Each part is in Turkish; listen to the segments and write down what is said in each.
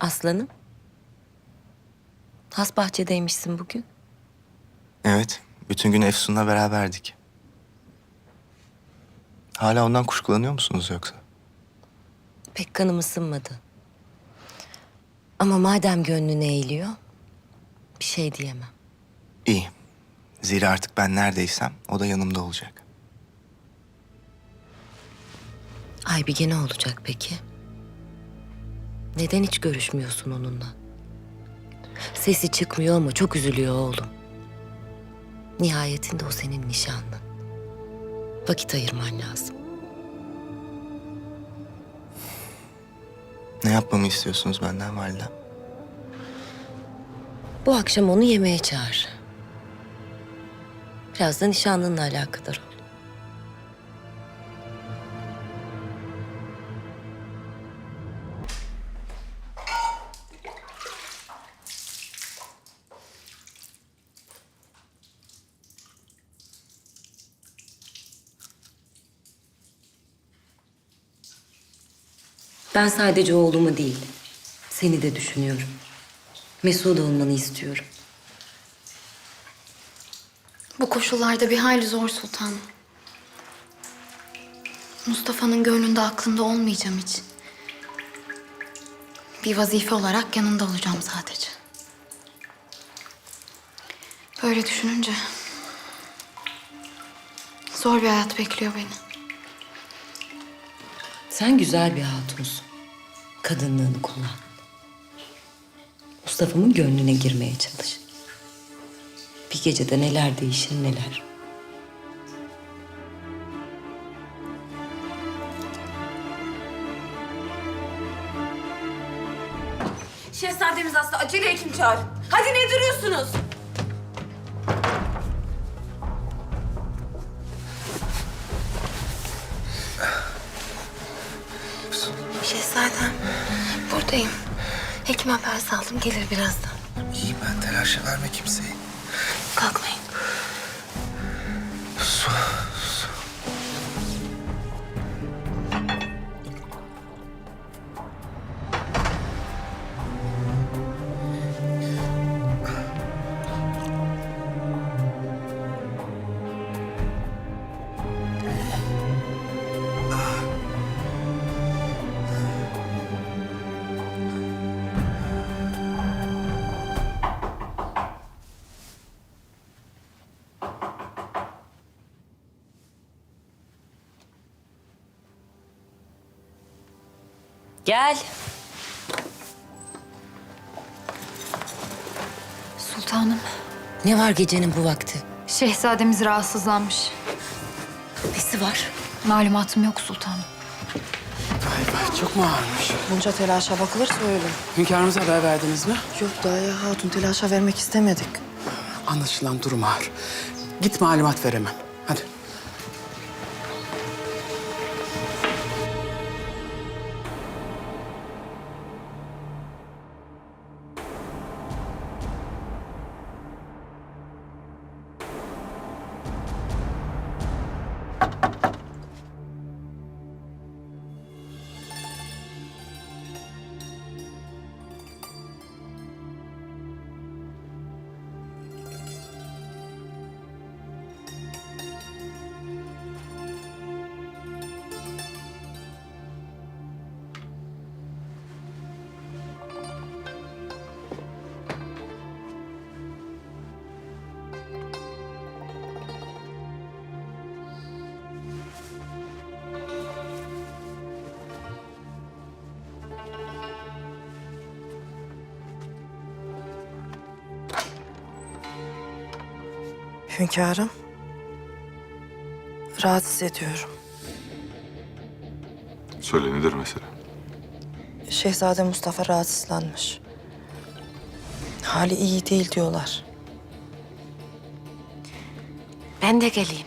Aslanım. Has bahçedeymişsin bugün. Evet, bütün gün Efsun'la beraberdik. Hala ondan kuşkulanıyor musunuz yoksa? Pek kanım ısınmadı. Ama madem gönlüne eğiliyor, bir şey diyemem. İyi. Zira artık ben neredeysem o da yanımda olacak. Aybige ne olacak peki? Neden hiç görüşmüyorsun onunla? Sesi çıkmıyor ama çok üzülüyor oğlum. Nihayetinde o senin nişanlın. Vakit ayırman lazım. Ne yapmamı istiyorsunuz benden validem? Bu akşam onu yemeğe çağır. Biraz da nişanlınla alakadar ol. Ben sadece oğlumu değil, seni de düşünüyorum. Mesut olmanı istiyorum. Bu koşullarda bir hayli zor sultanım. Mustafa'nın gönlünde aklında olmayacağım hiç. Bir vazife olarak yanında olacağım sadece. Böyle düşününce zor bir hayat bekliyor beni. Sen güzel bir hatunsun. Kadınlığını kullan. Mustafa'mın gönlüne girmeye çalış. Bir gecede neler değişir neler. Şehzademiz hasta. Acele hekim çağırın. Hadi ne duruyorsunuz? Buradayım. Hekim haber saldım, gelir birazdan. İyi ben telaşa verme kimseyi. Kalkmayın. Gel. Sultanım, Ne var gecenin bu vakti? şehzademiz rahatsızlanmış. Nesi var? Malumatım yok sultanım. Çok mu ağırmış? Bunca telaşa bakılırsa öyle. Hünkârımıza haber verdiniz mi? Yok daha ya hatun telaşa vermek istemedik. Anlaşılan durum ağır. Git malumat ver hemen. Hadi. Hünkârım. Rahatsız ediyorum. Söyle nedir mesele? Şehzade Mustafa rahatsızlanmış. Hali iyi değil diyorlar. Ben de geleyim.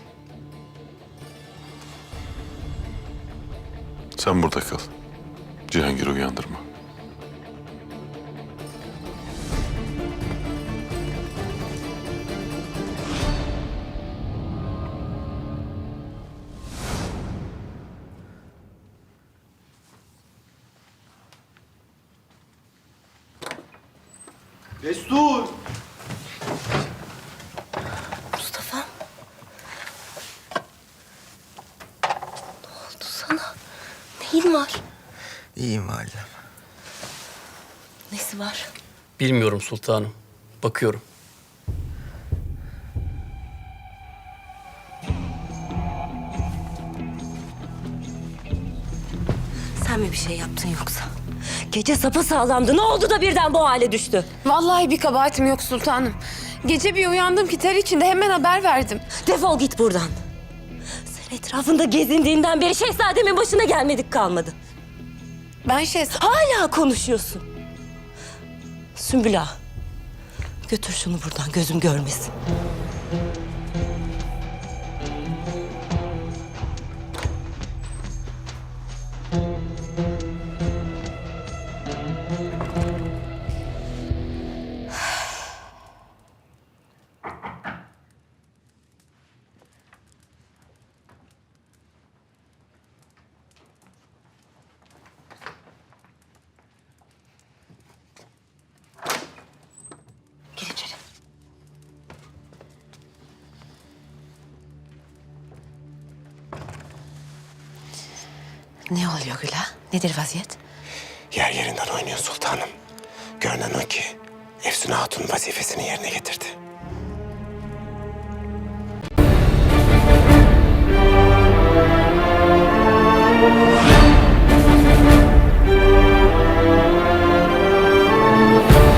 Sen burada kal. Cihangir'i uyandırma. Destur! Mustafa. Ne oldu sana? Neyin var? İyiyim validem. Nesi var? Bilmiyorum sultanım. Bakıyorum. Sen mi bir şey yaptın yoksa? Gece sapı sağlamdı. Ne oldu da birden bu hale düştü? Vallahi bir kabahatim yok sultanım. Gece bir uyandım ki ter içinde hemen haber verdim. Defol git buradan. Sen etrafında gezindiğinden beri şehzademin başına gelmedik kalmadı. Ben şehz... Hala konuşuyorsun. Sümbül ağa, Götür şunu buradan gözüm görmesin. Ne oluyor Güla? Nedir vaziyet? Yer yerinden oynuyor sultanım. Görünen o ki Efsun Hatun vazifesini yerine getirdi.